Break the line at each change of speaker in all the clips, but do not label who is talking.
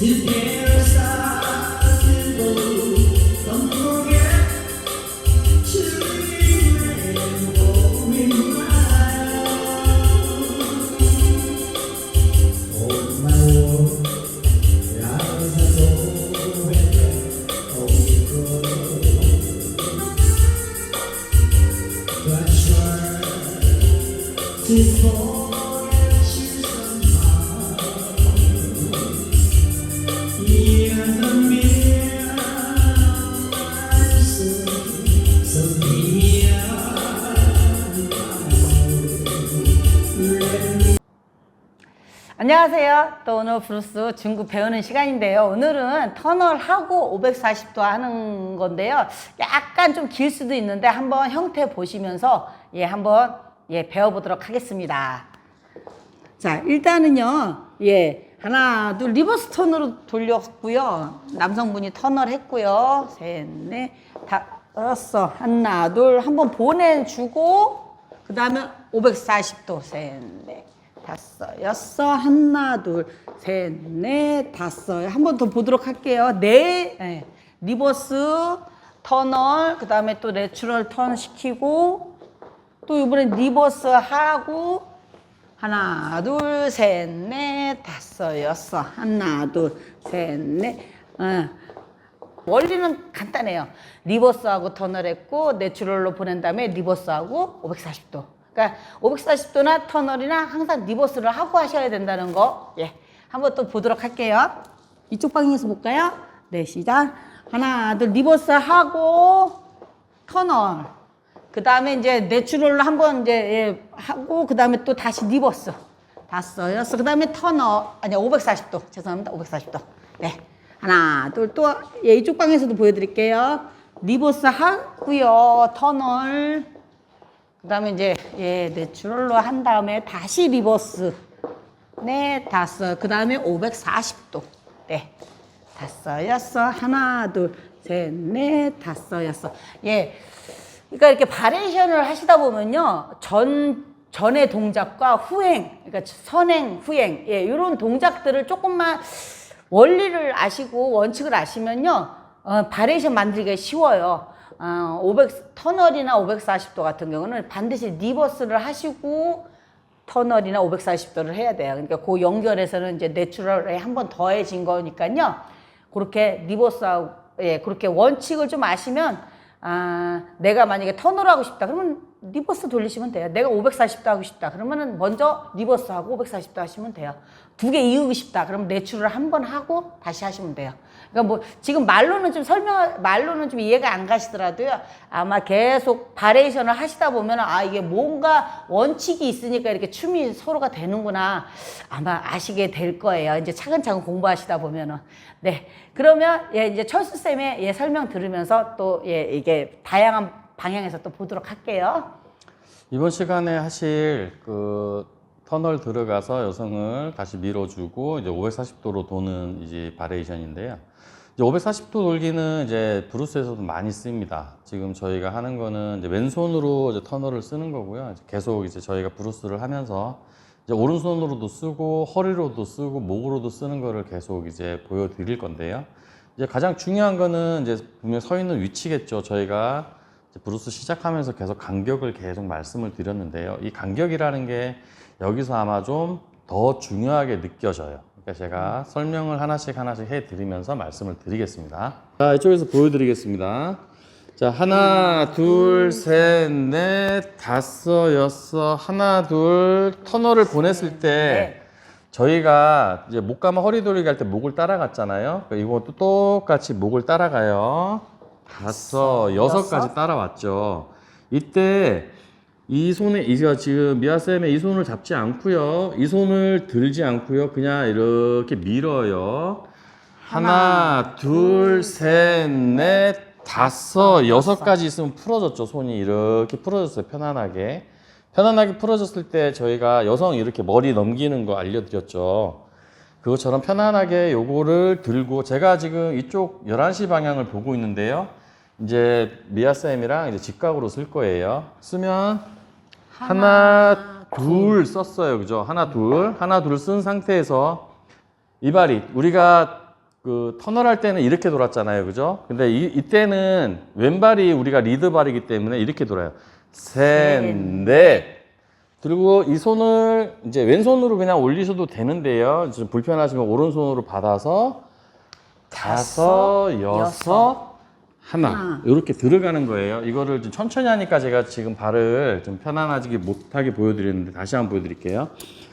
His
안녕하세요. 또 오늘 브루스 중국 배우는 시간인데요. 오늘은 터널하고 540도 하는 건데요. 약간 좀 길 수도 있는데 한번 형태 보시면서 예, 한번 예, 배워보도록 하겠습니다. 자, 일단은요, 예, 하나, 둘, 리버스 턴으로 돌렸고요. 남성분이 터널 했고요. 셋, 넷, 다섯, 하나, 둘, 한번 보내주고, 그 다음에 540도, 셋, 넷, 다섯, 여섯, 하나, 둘, 셋, 넷, 다섯. 한 번 더 보도록 할게요. 네, 예, 리버스, 터널, 그 다음에 또 내추럴 턴 시키고, 또 이번에 리버스 하고, 하나, 둘, 셋, 넷, 다섯, 여섯. 하나, 둘, 셋, 넷. 어. 원리는 간단해요. 리버스하고 터널 했고, 내추럴로 보낸 다음에 리버스하고 540도. 그러니까 540도나 터널이나 항상 리버스를 하고 하셔야 된다는 거. 예. 한번 또 보도록 할게요. 이쪽 방향에서 볼까요? 네, 시작. 하나, 둘, 리버스 하고, 터널. 그 다음에 이제 내추럴로 한번 이제 예, 하고 그 다음에 또 다시 리버스 다섯 여섯 그 다음에 터널 아니야 540도 죄송합니다 540도 네 하나 둘 또 예, 이쪽 방에서도 보여드릴게요 리버스 하고요 터널 그 다음에 이제 예 내추럴로 한 다음에 다시 리버스. 네 다섯 그 다음에 540도. 네 다섯 여섯 하나 둘셋넷 다섯 여섯 예. 그러니까 이렇게 바레이션을 하시다 보면요. 전, 전의 동작과 후행, 그러니까 선행, 후행, 예, 이런 동작들을 조금만 원리를 아시고 원칙을 아시면요. 어, 바레이션 만들기가 쉬워요. 어, 500, 터널이나 540도 같은 경우는 반드시 리버스를 하시고 터널이나 540도를 해야 돼요. 그러니까 그 연결에서는 이제 내추럴에 한 번 더해진 거니까요. 그렇게 리버스하고, 예, 그렇게 원칙을 좀 아시면 아, 내가 만약에 턴으로 하고 싶다. 그러면 리버스 돌리시면 돼요. 내가 540도 하고 싶다. 그러면은 먼저 리버스 하고 540도 하시면 돼요. 두 개 이으고 싶다. 그럼 내추럴 한 번 하고 다시 하시면 돼요. 그러니까 뭐 지금 말로는 좀 설명, 말로는 좀 이해가 안 가시더라도요. 아마 계속 바레이션을 하시다 보면 아, 이게 뭔가 원칙이 있으니까 이렇게 춤이 서로가 되는구나. 아마 아시게 될 거예요. 이제 차근차근 공부하시다 보면은. 네. 그러면 예, 이제 철수 쌤의 예, 설명 들으면서 또 예, 이게 다양한 방향에서 또 보도록 할게요.
이번 시간에 하실 그 터널 들어가서 여성을 다시 밀어주고 이제 540도로 도는 이제 바레이션인데요. 이제 540도 돌기는 이제 브루스에서도 많이 씁니다. 지금 저희가 하는 거는 이제 왼손으로 이제 터널을 쓰는 거고요. 이제 계속 이제 저희가 브루스를 하면서 이제 오른손으로도 쓰고 허리로도 쓰고 목으로도 쓰는 거를 계속 이제 보여드릴 건데요. 이제 가장 중요한 거는 이제 분명 서 있는 위치겠죠. 저희가 브루스 시작하면서 계속 간격을 계속 말씀을 드렸는데요. 이 간격이라는 게 여기서 아마 좀 더 중요하게 느껴져요. 그러니까 제가 설명을 하나씩 하나씩 해드리면서 말씀을 드리겠습니다. 자, 이쪽에서 보여드리겠습니다. 자, 하나, 둘, 셋, 넷, 다섯, 여섯, 하나, 둘, 터널을 보냈을 때 저희가 이제 목 감아 허리 돌리기 할 때 목을 따라갔잖아요. 그러니까 이것도 똑같이 목을 따라가요. 다섯, 여섯까지 따라왔죠. 이때 이 손에 이가 지금 미아 쌤의 이 손을 잡지 않고요. 이 손을 들지 않고요. 그냥 이렇게 밀어요. 하나, 둘, 셋, 넷, 다섯, 여섯까지 있으면 풀어졌죠. 손이 이렇게 풀어졌어요. 편안하게. 편안하게 풀어졌을 때 저희가 여성 이렇게 머리 넘기는 거 알려드렸죠. 그것처럼 편안하게 요거를 들고 제가 지금 이쪽 11시 방향을 보고 있는데요. 이제 미아 쌤이랑 이제 직각으로 쓸 거예요. 쓰면 하나, 둘 썼어요. 그죠? 하나, 둘. 하나, 둘 쓴 상태에서 이발이 우리가 그 터널 할 때는 이렇게 돌았잖아요. 그죠? 근데 이, 이때는 왼발이 우리가 리드발이기 때문에 이렇게 돌아요. 셋, 넷. 그리고 이 손을 이제 왼손으로 그냥 올리셔도 되는데요. 좀 불편하시면 오른손으로 받아서 다섯, 여섯, 하나.
하나.
이렇게 들어가는 거예요. 이거를 좀 천천히 하니까 제가 지금 발을 좀 편안하게 못하게 보여드리는데 다시 한번 보여드릴게요.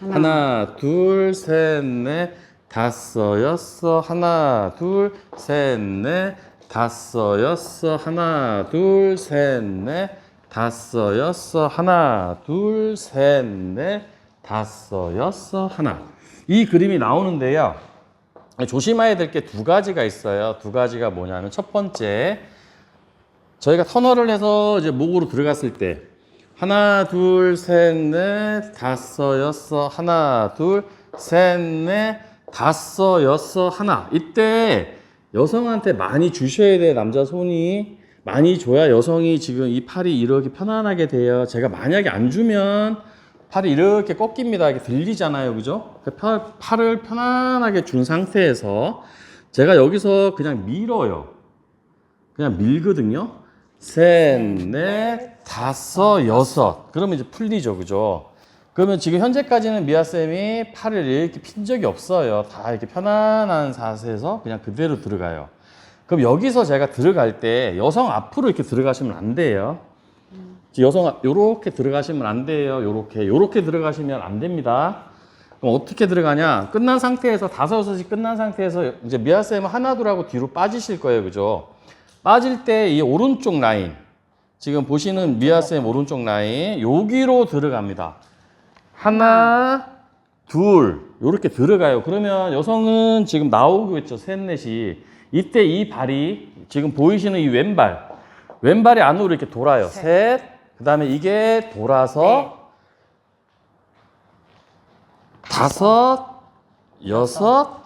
하나, 둘, 셋, 넷, 다섯, 여섯, 하나, 둘, 셋, 넷, 다섯, 여섯, 하나, 둘, 셋, 넷, 다섯, 여섯, 하나, 둘, 셋, 넷, 다섯, 여섯, 하나. 이 그림이 나오는데요. 조심해야 될 게 두 가지가 있어요. 두 가지가 뭐냐면 첫 번째, 저희가 터널을 해서 이제 목으로 들어갔을 때 하나, 둘, 셋, 넷, 다섯, 여섯, 하나, 둘, 셋, 넷, 다섯, 여섯, 하나. 이때 여성한테 많이 주셔야 돼요. 남자 손이 많이 줘야 여성이 지금 이 팔이 이렇게 편안하게 돼요. 제가 만약에 안 주면 팔이 이렇게 꺾입니다. 이렇게 들리잖아요. 그죠? 그 팔, 팔을 편안하게 준 상태에서 제가 여기서 그냥 밀어요. 그냥 밀거든요. 셋, 넷, 다섯, 여섯. 그러면 이제 풀리죠. 그죠? 그러면 지금 현재까지는 미아쌤이 팔을 이렇게 핀 적이 없어요. 다 이렇게 편안한 자세에서 그냥 그대로 들어가요. 그럼 여기서 제가 들어갈 때 여성 앞으로 이렇게 들어가시면 안 돼요. 여성 요렇게 들어가시면 안 돼요. 요렇게 요렇게 들어가시면 안 됩니다. 그럼 어떻게 들어가냐? 끝난 상태에서 다섯 여섯이 끝난 상태에서 이제 미아쌤은 하나 둘하고 뒤로 빠지실 거예요, 그죠? 빠질 때 이 오른쪽 라인 지금 보시는 미아쌤 오른쪽 라인 여기로 들어갑니다. 하나, 둘 요렇게 들어가요. 그러면 여성은 지금 나오고 있죠, 셋 넷이 이때 이 발이 지금 보이시는 이 왼발 왼발이 안으로 이렇게 돌아요. 셋, 그 다음에 이게 돌아서
네.
다섯, 여섯,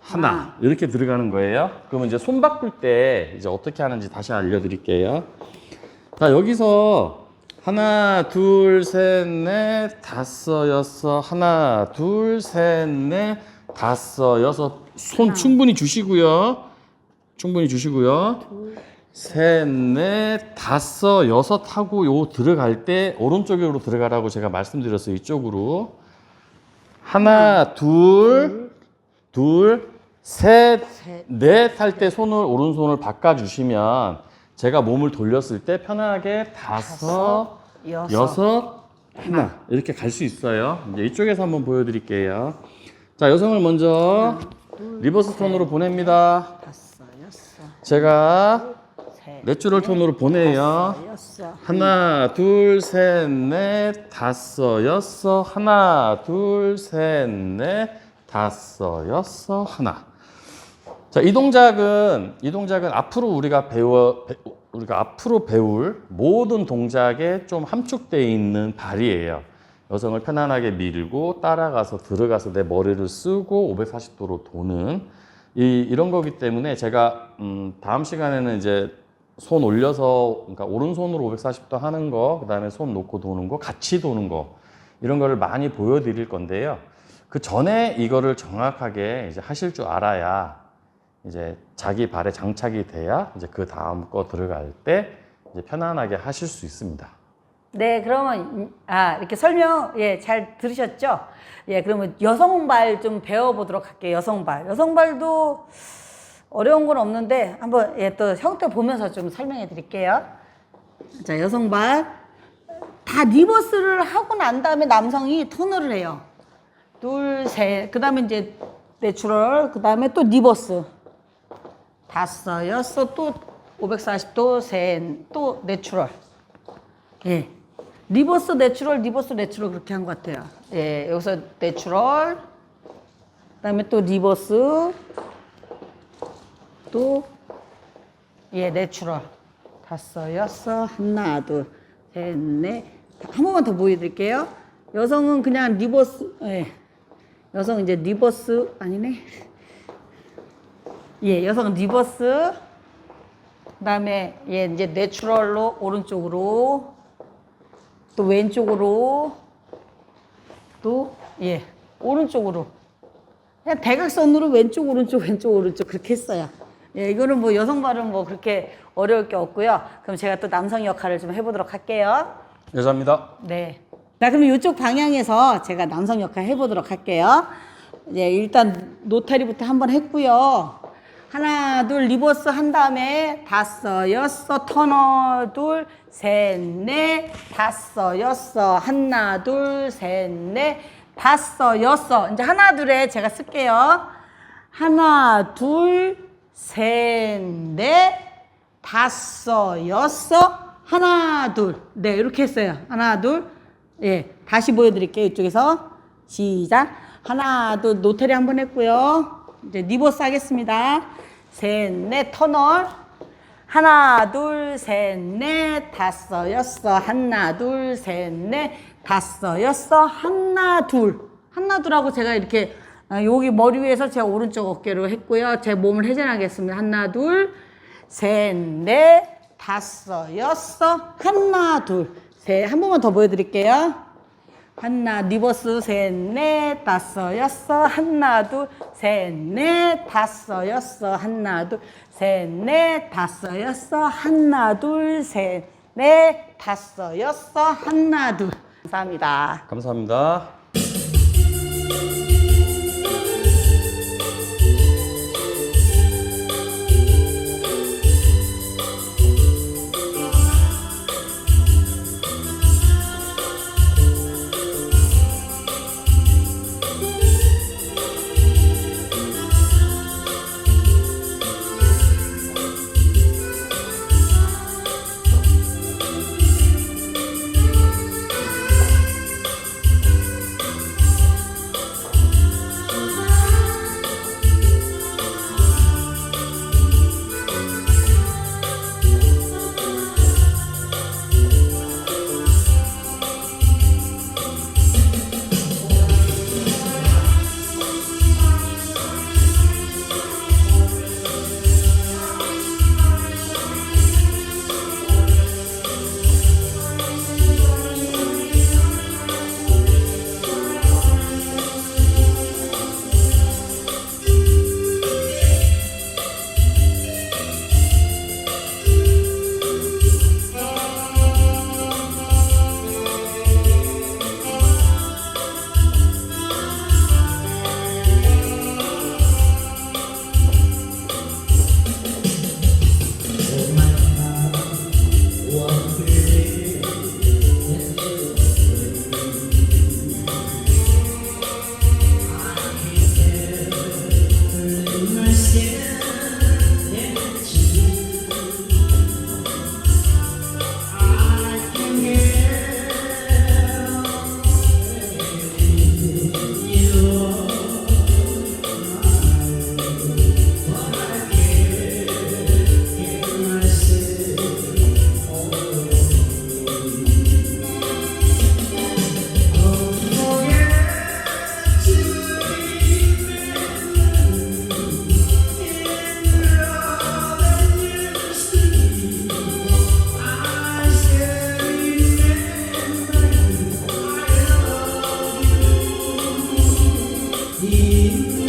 하나 이렇게 들어가는 거예요. 그러면 이제 손 바꿀 때 이제 어떻게 하는지 다시 알려드릴게요. 자 여기서 하나, 둘, 셋, 넷, 다섯, 여섯, 하나, 둘, 셋, 넷, 다섯, 여섯. 손 충분히 주시고요. 충분히 주시고요. 셋, 넷, 다섯, 여섯 하고 요 들어갈 때 오른쪽으로 들어가라고 제가 말씀드렸어요. 이쪽으로. 하나, 둘, 둘, 셋,
셋.
넷 할 때 손을 오른손을 바꿔 주시면 제가 몸을 돌렸을 때 편하게 다섯,
여섯.
여섯, 하나 이렇게 갈 수 있어요. 이제 이쪽에서 한번 보여 드릴게요. 자, 여성을 먼저 리버스 톤으로 보냅니다.
다섯, 여섯,
제가
셋,
내추럴 톤으로 보내요.
다섯, 여섯.
하나, 둘, 셋, 넷, 다섯, 여섯, 하나, 둘, 셋, 넷, 다섯, 여섯, 하나. 자, 이 동작은 이 동작은 앞으로 우리가 배워 배- 우리가 앞으로 배울 모든 동작에 좀 함축되어 있는 발이에요. 여성을 편안하게 밀고 따라가서 들어가서 내 머리를 쓰고 540도로 도는 이, 이런 거기 때문에 제가 음, 다음 시간에는 이제 손 올려서 그러니까 오른손으로 540도 하는 거, 그다음에 손 놓고 도는 거, 같이 도는 거 이런 거를 많이 보여드릴 건데요. 그 전에 이거를 정확하게 이제 하실 줄 알아야 이제 자기 발에 장착이 돼야 이제 그 다음 거 들어갈 때 이제 편안하게 하실 수 있습니다.
네, 그러면 아 이렇게 설명 예잘 들으셨죠? 예, 그러면 여성발 좀 배워보도록 할게요. 여성발, 여성발도 어려운 건 없는데 한번 예 또 형태 보면서 좀 설명해 드릴게요. 자, 여성발 다 리버스를 하고 난 다음에 남성이 턴을 해요. 둘, 셋, 그 다음에 이제 내추럴, 그 다음에 또 리버스. 다섯, 여섯, 또 540도, 셋, 또 내추럴. 예. 리버스 내추럴, 리버스 내추럴 그렇게 한 것 같아요. 예, 여기서 내추럴, 그 다음에 또 리버스, 또 예, 내추럴. 다섯, 여섯, 하나, 둘, 셋, 넷. 한 번만 더 보여드릴게요. 여성은 그냥 리버스, 예. 여성 이제 리버스 아니네. 예, 여성은 리버스. 그다음에 예, 이제 내추럴로 오른쪽으로 또 왼쪽으로 또 예, 오른쪽으로 그냥 대각선으로 왼쪽 오른쪽 왼쪽 오른쪽 그렇게 했어요. 예, 이거는 뭐 여성 발은 뭐 그렇게 어려울 게 없고요. 그럼 제가 또 남성 역할을 좀 해보도록 할게요.
여자입니다.
네. 자, 그럼 이쪽 방향에서 제가 남성 역할 해보도록 할게요. 이제 일단 노타리부터 한번 했고요. 하나, 둘, 리버스 한 다음에 다섯, 여섯, 터너, 둘, 셋, 넷, 다섯, 여섯, 하나, 둘, 셋, 넷, 다섯, 여섯. 이제 하나, 둘에 제가 쓸게요. 하나, 둘, 셋, 넷, 다섯, 여섯, 하나, 둘. 네, 이렇게 했어요. 하나, 둘. 예, 다시 보여드릴게요. 이쪽에서. 시작. 하나, 둘, 노테리 한번 했고요. 이제 리버스 하겠습니다. 셋, 넷, 터널. 하나, 둘, 셋, 넷, 다섯, 여섯. 하나, 둘, 셋, 넷, 다섯, 여섯. 하나, 둘. 하나, 둘하고 제가 이렇게 아, 여기 머리 위에서 제가 오른쪽 어깨로 했고요. 제 몸을 회전하겠습니다. 하나, 둘, 셋, 넷, 다섯, 여섯, 하나, 둘, 셋. 한 번만 더 보여드릴게요. 하나, 리버스, 셋, 넷, 다섯, 여섯, 하나, 둘, 셋, 넷, 다섯, 여섯, 하나, 둘, 셋, 넷, 다섯, 여섯, 하나, 둘, 셋, 넷, 다섯, 여섯, 하나, 둘. 감사합니다.
감사합니다. всі.